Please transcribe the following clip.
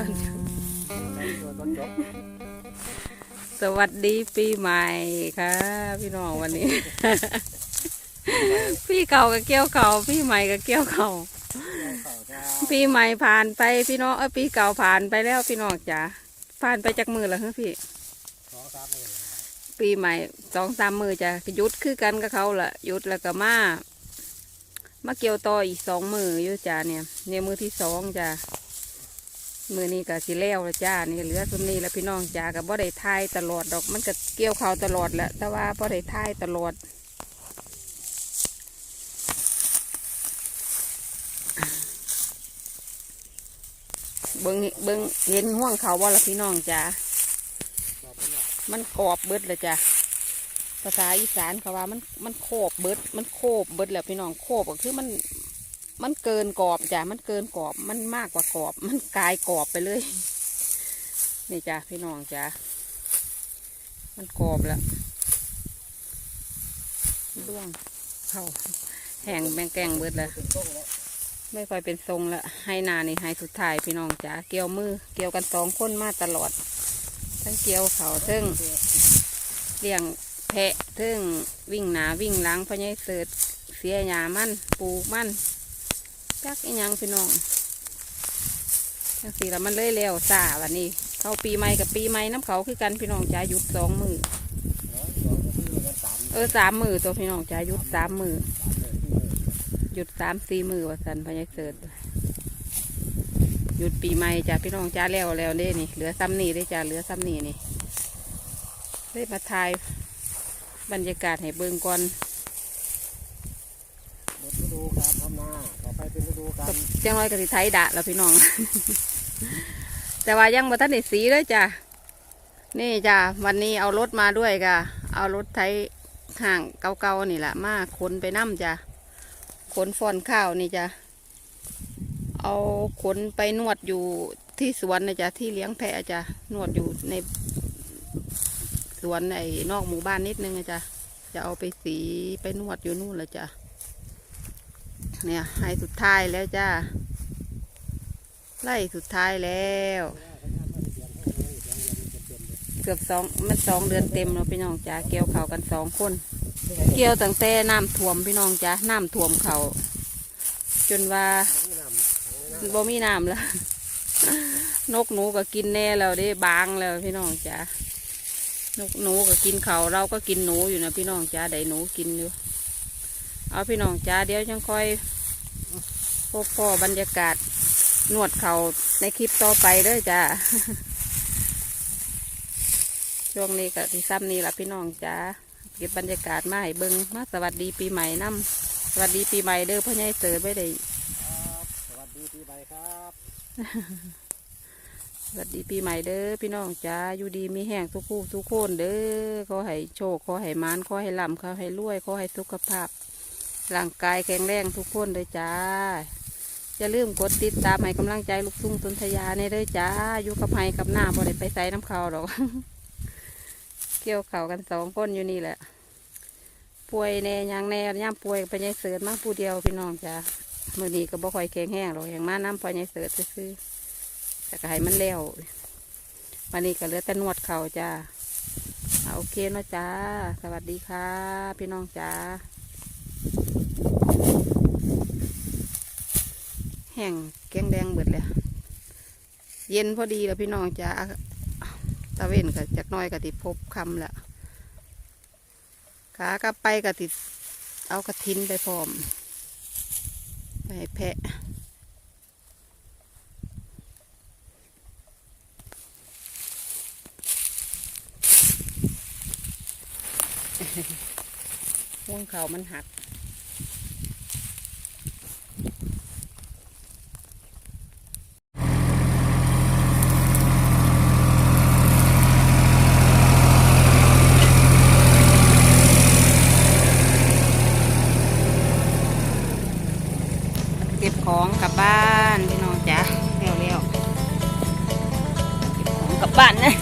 ตอนช้าตัวต้นจบสวัสดีปีใหม่ค่ะ พี่น้องวันนี้ พี่เก่ากับเกี้ยวเก่าพี่ใหม่กับเกี้ยวเก่าปีใหม่ผ่านไปพี่น้องเออปีเก่าผ่านไปแล้วพี่น้องจ๋าผ่านไปจากมือแล้วเหรอพี่สองสามมื่นปีใหม่สองสามมือจ้ะหยุดคือกันกับเขาละหยุดแล้วก็มามาเกี่ยวต่ออีกสองมืออยู่จ้าเนี่ยเนี่ยมือที่สองจ้า มือนี้ก็สิแล้วละจ้า นี่เหลือส่วนนี้แล้วพี่น้องจ้ากับบ่ได้ทายตลอดดอก มันก็เกี่ยวเขาตลอดแหละแต่ว่าบ่ได้ทายตลอดเบิ้งเบิ้งเห็นห่วงเขาว่าละพี่น้องจ้ามันกรอบเบิดเลยจ้ะภาษาอีสานเขาว่ามันมันโคบเบิด มันโคบเบิดแล้วพี่น้องโคบก็คือมัน มันเกินกรอบจ้ะ มันเกินกรอบ มันมากกว่ากรอบ มันกลายกรอบไปเลย นี่จ้ะพี่น้องจ้ะ มันกรอบแล้วด้วงเข้าแห้งแบงแกงเบิดแล้วไม่ค่อยเป็นทรงละให้นานี่ให้สุดท้ายพี่น้องจ๋าเกี่ยวมือเกี่ยวกันสองคนมาตลอด ทั้งเกี่ยวเขาทั้งเลี้ยงแพะทั้งวิ่งหนาวิ่งหลังพะยายเสิร์ตเสียยามันปลูกมัน จักอีหยังพี่น้องจังสีและมันเลยเร็วซาวันนี้ เข้าปีใหม่กับปีใหม่น้ำเขาคือกันพี่น้องจ๋าหยุดสองมือเออสามมือตัวพี่น้องจ๋าหยุดสามมือหยุดสามสี่มือว่าสันพญายเสิร์ตหยุดปีใหม่จ้าพี่น้องจ้าแล้วแล้วเด้นี่เหลือซ้ำนี่ได้จ้าเหลือซ้ำนี่นี่ได้มาถ่ายบรรยากาศให้เบิ่งก่อน หมดฤดูการทำนาต่อไปเป็นฤ ดูการจังน้อยก็สิไทยดะแล้วพี่น้อง แต่ว่ายังบ่ทันได้สีเลยจ้านี่จ้าวันนี้เอารถมาด้วยค่ะ เอารถไทยห่างเก่าๆนี่แหละมาขนไปน้ำจ้าขนฟอนข้าวนี่จ้าเอาขนไปนวดอยู่ที่สวนนะจ๊ะที่เลี้ยงแพะจ้ะนวดอยู่ในสวนไอ้นอกหมู่บ้านนิดนึงนะจ๊ะจะเอาไปสีไปนวดอยู่นู่นละจ้ะ เนี่ยให้สุดท้ายแล้วจ้าไล่สุดท้ายแล้ว เกือบสองมันสองเดือนเต็มแล้วพี่น้องจ้าเกี่ยวเข่ากันสองคน เกี่ยวตั้งแต่น้ำท่วมพี่น้องจ้าน้ำท่วมเขาจนว่าบ่มีน้ำแล้วนกหนูก็กินแน่แล้วเด้บางแล้วพี่น้องจ้านกหนูก็กินเขาเราก็กินหนูอยู่นะพี่น้องจ้าได้หนูกินอยู่ เอาพี่น้องจ้าเดี๋ยวยังค่อยพบพ่อบรรยากาศนวดเขาในคลิปต่อไปเด้อจ้าช่วงนี้ก็ที่ซ้ำนี่ละพี่น้องจ้าเก็บบรรยากาศมาให้เบิงมาสวัสดีปีใหม่น้ำสวัสดีปีใหม่เด้อพ่อใหญ่เสือไม่ได้ครับสวัสดีปีใหม่ครับ สวัสดีปีใหม่เด้อพี่น้องจ้าอยู่ดีมีแห้งทุกคู่ทุกคนเด้อขอให้โชคขอให้มานขอให้ลำขอให้รวยขอให้สุขภาพ ร่างกายแข็งแรงทุกคนเลยจ้า อย่าลืมกดติดตามให้กำลังใจลูกทุ่งตุนทยาในเด้อจ้า อยู่กับไห้กับหน้าบ่ได้ไปใส่น้ำเขาวหรอก เกี่ยวเข่ากันสองคนอยู่นี่แหละ ป่วยแน่ยังแน่ย่ามป่วยไปยายเสือมาผู้เดียวพี่น้องจ้ามื่อนี้ก็บ่ค่อยแข็งแห้งหรอกอย่างมาน้ำพอยายเสือซื้อแต่ก็ให้มันแล้ววันนี้ก็เหลือแต่นวดเข่าจ้าเอาโอเคเนาะจ้า สวัสดีค่ะ พี่น้องจ้า แห้งแกงแดงเบิดเลยเย็นพอดีแล้วพี่น้องจ้าตะเวนก็จากน้อยก็ติพบคำแล้วขากลับไปก็ติดเอากระทินไปพร้อมไปแพะห่วงเขามันหัก กลับบ้านนะ